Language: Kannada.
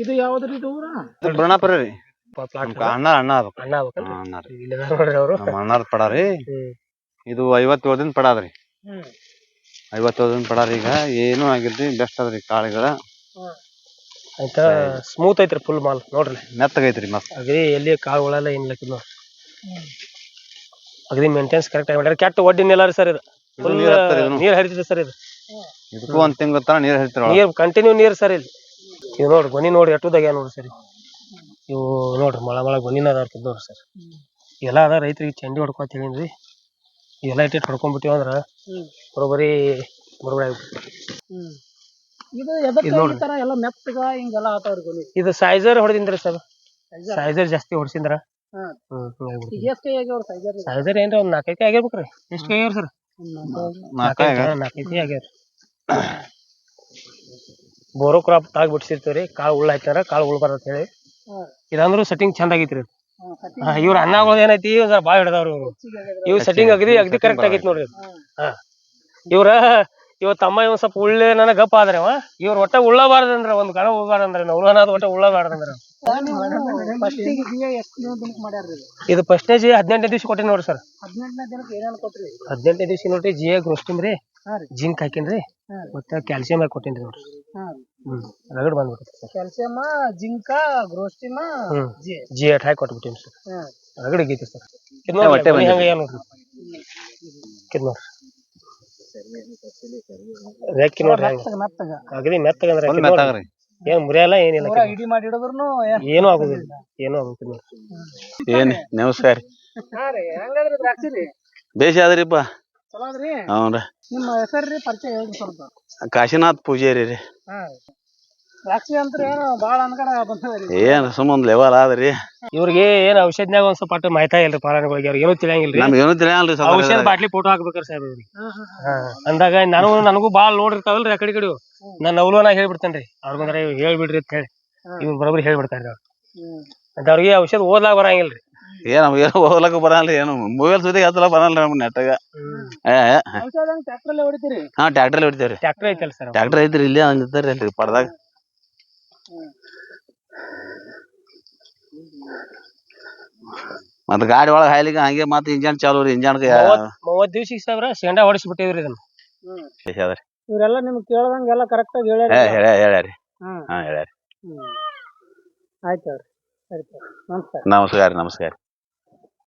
ಇದು ಯಾವ್ದ್ರಿ ಇದು ಊರ? ಇದು ಬುರ್ಣಾಪುರ ರೀ. ಅಣ್ಣ ಅಣ್ಣ ಅದು. ಅಣ್ಣ ಆಗ್ಬೇಕಲ್ರಿ ಅಣ್ಣ ರೀ. ಇಲ್ಲಿ ನೋಡ್ರಿ ಅವರು. ನಮ್ಮ ಅಣ್ಣಾರ್ ಪಡ ರೀ. ಇದು ಐವತ್ತೇಳು ದಿನ ಪಡ ಅದ್ರಿ ಹ್ಮ್. ಐವತ್ತೇಳು ದಿನ ಪಡ ರೀ ಈಗ. ಏನೂ ಆಗಿಲ್ರಿ ಬೆಸ್ಟ್ ಅದ್ರಿ ಕಾಳುಗಳ. ಆಯ್ತಾ ಸ್ಮೂತ್ ಐತ್ರಿ ಫುಲ್ ಮಾಲ್ ನೋಡ್ರಿ. ಮೆತ್ತಗೈತ್ರಿ ಮಸ್ತ್. ಅಗ್ರಿ ಎಲ್ಲಿ ಕಾಳು ಇನ್ ಏನಿಲ್ಲ ಅಗ್ರಿ ಅಗದಿ ಮೇಂಟೆನ್ಸ್ ಕರೆಕ್ಟ್ ಆಗಿ ಮಾಡ್ಯಾರ ಕೆಟ್ಟ ಒಡ್ಡಿ ರೀ ಸರ್ ಇದು. ಇದು ಫುಲ್ ನೀರ್ ಹರಿತದೆ ಇದನ್ನು. ನೀರ್ ಹರಿತಿದೆ ಸರ್ ಇದು. ಇದಕ್ಕೂ ಒಂದ್ ತಿಂಗಳ ತನ ನೀರ್ ಹರಿತಾರ ನೀರ್ ಕಂಟಿನ್ಯೂ ನೀರ್ ಸರ್ ಇಲ್ಲಿ. ಇದು ನೋಡ್ರಿ ಗೊನಿ ನೋಡಿ ಎಟ್ಟುದಾಗ ನೋಡ್ರಿ ಸರ್. ಇವು ನೋಡ್ರಿ ಮಳ ಮಳ ಗೊನಿನ ಅದಾವ ನೋಡ್ರಿ ಸರ್. ಎಲ್ಲ ಅದ ರೈತರಿಗೆ ಚಂಡಿ ಹೊಡ್ಕೊತ ಹೇಳಿನ್ರಿ. ಎಲ್ಲ ಇಟ್ಟಿಟ್ಟು ಹೊಡ್ಕೊಂಡ್ಬಿಟ್ಟಿವಿ ಅಂದ್ರೆ. ಬರೋಬ್ಬರಿ ಬರೋಬ್ಬರಿ ಆಗ್ಬಿಡ್ತು ಹ್ಮ್ ಇದು ಎದಕ್ಕ ಇದು ನೋಡ್ರಿ. ಈ ತರ ಎಲ್ಲ ಮೆತ್ತಗ ಹಿಂಗೆಲ್ಲ ಆತಾವ್ರಿ ಗೊನಿ ಇದು ಸೈಜರ್ ಹೊಡೆದಿಂದ್ರಿ ಸರ್. ಸೈಜರ್ ಜಾಸ್ತಿ ಹೊಡ್ಸಿಂದ್ರ. ಹಾ. ಹ್ಮ್ ಹಿಂಗಾಗ್ಬಿಡ್ತು ಈಗ ಎಷ್ಟ್ ಕೈ ಆಗ್ಯಾವ್ರಿ ಸೈಜರ್ ಸೈಜರ್ ಏನ್ರಿ ಒಂದ್ ನಾಲ್ಕೈತಿ ಆಗ್ಯಾವ್ರಿ ಎಷ್ಟು ಕೈ ಆಗ್ಯಾವ್ರಿ ಸರ್? ನಾಲ್ಕೈತಿ ಆಗ್ಯಾವ್ರಿ. ಬೋರೋ ಕ್ರಾಪ್ ತಾಗ್ ಬಿಡ್ಸಿರ್ತೀವ್ರಿ ಕಾಳು ಉಳ್ಳ ಹಾಕ್ತಾರ ಕಾಳು ಉಳ್ ಅಂತ ಹೇಳಿ. ಇದಂದ್ರು ಸೆಟ್ಟಿಂಗ್ ಚಂದ ಆಗೈತ್ರಿ ಹಾ, ಇವ್ರ ಅನ್ನಗಳು ಏನೈತಿ ಇವ್ರ ಬಾಳ ಹಿಡ್ದವ್ರು. ಇವ್ರು ಇವ್ ಸೆಟ್ಟಿಂಗ್ ಅಗದಿ ಅಗದಿ ಕರೆಕ್ಟ್ ಆಗೈತಿ ನೋಡ್ರಿ. ಹಾ. ಇವ್ರ ಇವ ತಮ್ಮ ಇವ್ ಸ್ವಲ್ಪ ಉಳ್ಳೆ ನನಗ ಗಪ್ಪ ಆದ್ರೆ ಅವ. ಇವ್ರ ಒಟ್ಟ ಉಳ್ಳಬಾರ್ದಂದ್ರ ಒಂದ್ ಗಣ ಹೋಗ್ಬಾರ್ದಂದ್ರ ನಾವು ಉಳ್ಳನಾದ ಒಟ್ಟ ಉಳ್ಳಬಾರ್ದಂದ್ರ. ಬಿಯ ಎಷ್ಟು ಇದು ಫಸ್ಟ್ನೇ ಜಿ ಹದಿನೆಂಟನೇ ದಿವ್ಸ ಕೊಟ್ಟಿನಿ ನೋಡ್ರಿ ಸರ್ ಹದಿನೆಂಟನೇ ದಿನಕ್ಕೆ ಏನೇನು ಕೊಟ್ರಿ? ಹದಿನೆಂಟನೇ ದಿವ್ಸ ನೋಡ್ರಿ ಜಿಯ ಗ್ರೋಸ್ಟಿಮ್ ರೀ. ರೀ. ಜಿಂಕ್ ಹಾಕಿನ್ರಿ. ಮತ್ತೆ ಕ್ಯಾಲ್ಸಿಯಂ ಹಾಕಿ ಕೊಟ್ಟಿನ್ರಿ ನೋಡ್ರಿ. ಹಾ. ಹ್ಮ್. ರಗಡ್ ಬಂದ್ಬಿಟ್ಟೈತಿ ಕ್ಯಾಲ್ಸಿಯಂ ಜಿಂಕ ಗ್ರೋಸ್ಟಿಮ ಹ್ಮ್. ಜಿ. ಜಿ ಎಟ್ ಹಾಕಿ ಕೊಟ್ಬಿಟ್ಟಿನಿ ಸರ್ ರಗಡ್ ಆಗೈತಿ ಸರ್ ಹೊಟ್ಟೆ ನೋಡ್ರಿ ಬಂದಿದೆ. ಹೆಂಗ ನೋಡ್ರಿ. ಇದು ನೋಡ್ರಿ. ರೆಕ್ಕಿ ನೋಡ್ರಿ ಹೆಂಗ. ಮೆತ್ತಗ ಅಗದಿ ಮೆತ್ತಾಗ್ರಿ. ಏನ್ ಮುರಿಯಲ್ಲ ಏನಿಲ್ಲ ಪೂರಾ ಇಡಿ ಮಾಡಿ ಹಿಡಿದ್ರು ಏನು ಆಗುದಿಲ್ಲ. ಏನು ಆಗುದಿಲ್ಲ ಏನ್ ನಮಸ್ಕಾರ. ಹಾ ರೀ ದ್ರಾಕ್ಷಿ ರೀ. ಬೇಷ ಅದ್ರಿಪ್ಪ ಚಲೋ ಅದ್ರಿ ಹ್ಞೂ ನಿಮ್ಮ ಹೆಸರು ಪರಿಚಯ ಹೇಳಿ ಸ್ವಲ್ಪ. ಕಾಶಿನಾಥ್ ಪೂಜಾರಿ ರೀ. ಹಾ. ದ್ರಾಕ್ಷಿ ಅಂತ ಏನು ಭಾಳ ಅನ್ಕಡ ಬಂದದ್ರಿ. ಏನ್ ಸುಮ್ಮನೆ ಲೆವೆಲ್ ಆದ್ರಿ. ಇವ್ರಿಗೆ ಏನ್ ಔಷಧನ್ಯಾಗ ಒಂದ್ ಸ್ವಲ್ಪ ಅಟ್ಟು ಮಾಹಿತಿ ಇಲ್ರಿ ಪಾರಾಣಿಗಳಿಗೆ ಅವ್ರಿಗೆ ಏನೂ ತಿಳಿಯಂಗಿಲ್ರಿ. ನಮ್ಗೆ ಏನೂ ತಿಳಿಯಲ್ರಿ ಔಷಧ ಸ್ವಲ್ಪ ಬಾಟ್ಲಿ ಫೋಟೋ ಹಾಕ್ಬೇಕ್ರಿ ಸಾಹೇಬ್ ಇವ್ರಿಗೆ. ಹಾ ಅಂದಾಗ ನಾನು ನನಗೂ ಬಾಳ ನೋಡಿರ್ತಾವಲ್ರಿ ಆ ಕಡೆ ಈ ಕಡೆ ನಾನು ಅವಲೋನ ಹೇಳ್ಬಿಡ್ತೇನ್ರಿ. ಅವ್ರಿಗಂದ್ರ ಹೇಳ್ಬಿಡ್ರಿ ಅಂತ ಹೇಳಿ. ಇವ್ರು ಬರೋಬ್ಬರಿ ಹೇಳ್ಬಿಡ್ತಾರ್ರಿ ಅವ್ರು. ಅಂತ ಅವ್ರಿಗೆ ಔಷಧ ಓದ್ಲಾಗ ಬರಂಗಿಲ್ರಿ. ಏನ್ ನಮ್ಗೆ ಏನೋ ಹೋಗ್ಲಕ್ಕ ಬರಲ್ಲ ಏನು ಮೊಬೈಲ್ ಸುದ್ದಿ ಹತ್ತಲ ಬರಲ್ಲ ನಮ್ ನೆಟ್ಟಾಗ ಏ ಟ್ರ್ಯಾಕ್ಟರ್ ಹೊಡಿತೀರಿ? ಹಾ ಟ್ಯಾಕ್ಟರ್ ಹೊಡಿತೇವ್ರಿ. ಸರ್ ಟ್ಯಾಕ್ಟರ್ ಐತ್ರಿ ಇಲ್ಲಿ ಅಂದಿರ್ತಾರಿ ಅಲ್ರಿ ಪಡ್ದಾಗ ಮತ್ತ ಗಾಡಿ ಒಳಗ ಹಾಯ್ಲಿಕ್ಕೆ ಹಂಗೆ ಮತ್ತ ಇಂಜನ್ ಚಾಲು ರೀ ಇಂಜನ್ ಮೂವತ್ ದಿವ್ಸ ಸಾವಿರ ಶೇಂಡಾ ಹೊಡಿಸ್ಬಿಟ್ಟಿವ್ರಿ ಇದನ್ನ. ಹ್ಮ್. ಅದ್ರಿ ಇವರೆಲ್ಲ ನಿಮ್ಗೆ ಕೇಳ್ದಂಗೆಲ್ಲ ಕರೆಕ್ಟ್ ಆಗಿ ಹೇಳ್ಯಾರ. ಹೇಳ್ಯಾರಿ. ಹಾ ಹೇಳ್ಯಾರಿ. ಆಯ್ತು ಸರಿ ಸರಿ ನಮಸ್ಕಾರ. ನಮಸ್ಕಾರ ನಮಸ್ಕಾರ.